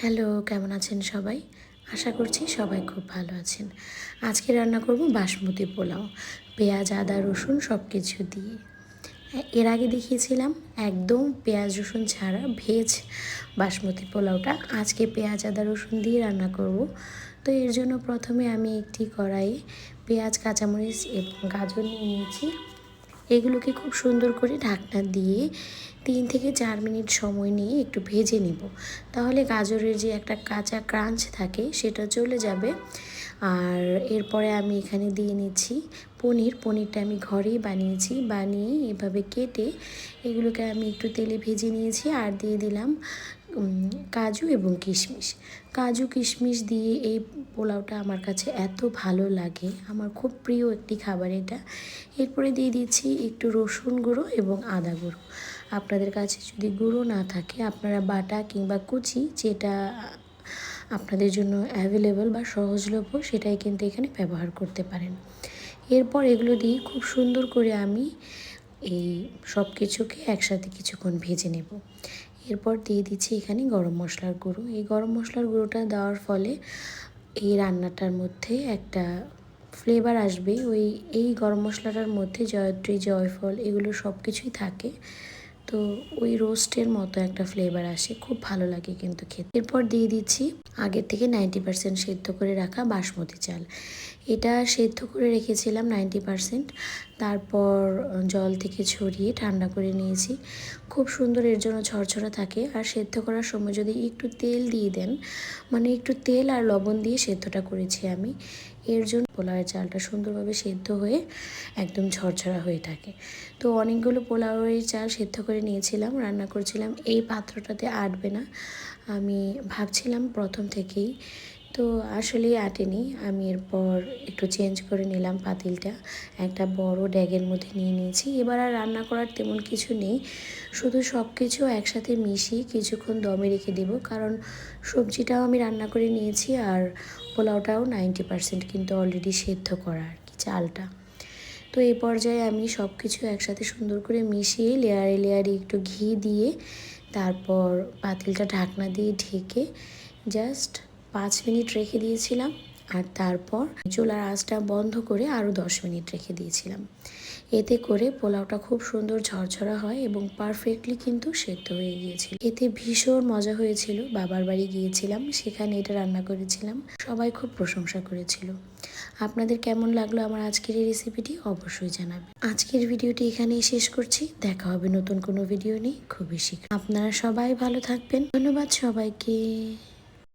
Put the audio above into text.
Hello, কেমন আছেন সবাই? আশা করছি সবাই খুব ভালো আছেন। আজকে রান্না করব বাসমতি পোলাও, পেঁয়াজ, আদা, রসুন সব কিছু দিয়ে। এর আগে দেখিয়েছিলাম, একদম পেঁয়াজ, রসুন ছাড়া ভেজ বাসমতি পোলাওটা। আজকে পেঁয়াজ, আদা, রসুন দিয়ে রান্না করব। তো এর জন্য প্রথমে আমি একটি কড়াইয়ে পেঁয়াজ, কাঁচামরিচ এবং গাজর নিয়ে নিয়েছি। এগুলোকে খুব সুন্দর করে ঢাকনা দিয়ে তিন থেকে চার মিনিট সময় নিয়ে একটু ভেজে নিব। তাহলে গাজরের যে একটা কাঁচা ক্রাঞ্চ থাকে, সেটা চলে যাবে। আর এরপরে আমি এখানে দিয়ে নিচ্ছি পনির। পনিরটা আমি ঘরেই বানিয়েছি। বানিয়ে এভাবে কেটে এগুলোকে আমি একটু তেলে ভেজে নিয়েছি আর দিয়ে দিলাম কাজু এবং কিশমিশ। কাজু, কিশমিশ দিয়ে এই পোলাওটা আমার কাছে এত ভালো লাগে। আমার খুব প্রিয় একটি খাবার এটা। এরপরে দিয়ে দিচ্ছি একটু রসুন গুঁড়ো এবং আদা গুঁড়ো। আপনাদের কাছে যদি গুঁড়ো না থাকে, আপনারা বাটা কিংবা কুচি যেটা আপনাদের জন্য অ্যাভেলেবল বা সহজলভ্য, সেটাই কিন্তু এখানে ব্যবহার করতে পারেন। এরপর এগুলো দিয়ে খুব সুন্দর করে আমি এই সব কিছুকে একসাথে কিছুক্ষণ ভেজে নেব। এরপর দিয়ে দিচ্ছি এখানে গরম মশলার গুঁড়ো। এই গরম মশলার গুঁড়োটা দেওয়ার ফলে এই রান্নাটার মধ্যে একটা ফ্লেভার আসবে। ওই, এই গরম মশলাটার মধ্যে জয়ত্রী, জয়ফল এগুলো সব কিছুই থাকে। তো ওই রোস্টের মতো একটা ফ্লেভার আসে। খুব ভালো লাগে কিন্তু খেতে। এরপর দিয়ে দিচ্ছি আগের থেকে নাইনটি পার্সেন্ট সেদ্ধ করে রাখা বাসমতি চাল। এটা সেদ্ধ করে রেখেছিলাম নাইনটি পার্সেন্ট। তারপর জল থেকে ছড়িয়ে ঠান্ডা করে নিয়েছি। খুব সুন্দর এর জন্য ঝরঝরা থাকে। আর সেদ্ধ করার সময় যদি একটু তেল দিয়ে দেন মানে একটু তেল আর লবণ দিয়ে সেদ্ধটা করেছি আমি, এর জন্য পোলাওয়ের চালটা সুন্দরভাবে সেদ্ধ হয়ে একদম ঝরঝরা হয়ে থাকে। তো অনেকগুলো পোলাওয়ের চাল সেদ্ধ করে নিয়েছিলাম, রান্না করছিলাম। এই পাত্রটাতে আটবে না। আমি ভাবছিলাম প্রথম থেকেই তো আসলে আটেনি। আমি এরপর একটু চেঞ্জ করে নিলাম পাতিলটা। একটা বড় ড্যাগের মধ্যে নিয়ে নিয়েছি। এবার আর রান্না করার তেমন কিছু নেই। শুধু সব কিছু একসাথে মিশিয়ে কিছুক্ষণ দমে রেখে দেব। কারণ সবজিটাও আমি রান্না করে নিয়েছি আর পোলাওটাও নাইনটি পারসেন্ট কিন্তু অলরেডি সেদ্ধ করা আর কি, চালটা। তো এই পর্যায়ে আমি সব কিছু একসাথে সুন্দর করে মিশিয়ে লেয়ারে লেয়ারে একটু ঘি দিয়ে তারপর পাতিলটা ঢাকনা দিয়ে ঢেকে জাস্ট পাঁচ মিনিট রেখে দিয়েছিলাম আর তারপর চুলার আঁচটা বন্ধ করে আরও দশ মিনিট রেখে দিয়েছিলাম। এতে করে পোলাওটা খুব সুন্দর ঝরঝরা হয় এবং পারফেক্টলি কিন্তু সেদ্ধ হয়ে গিয়েছিল। এতে ভীষণ মজা হয়েছিল। বাবার বাড়ি গিয়েছিলাম, সেখানে এটা রান্না করেছিলাম। সবাই খুব প্রশংসা করেছিল। আপনাদের কেমন লাগল আমার আজকের এই রেসিপিটি অবশ্যই জানাবেন। আজকের ভিডিওটি এখানেই শেষ করছি। দেখা হবে নতুন কোনো ভিডিও নিয়ে খুবই শীঘ্র আপনারা সবাই ভালো থাকবেন। ধন্যবাদ সবাইকে।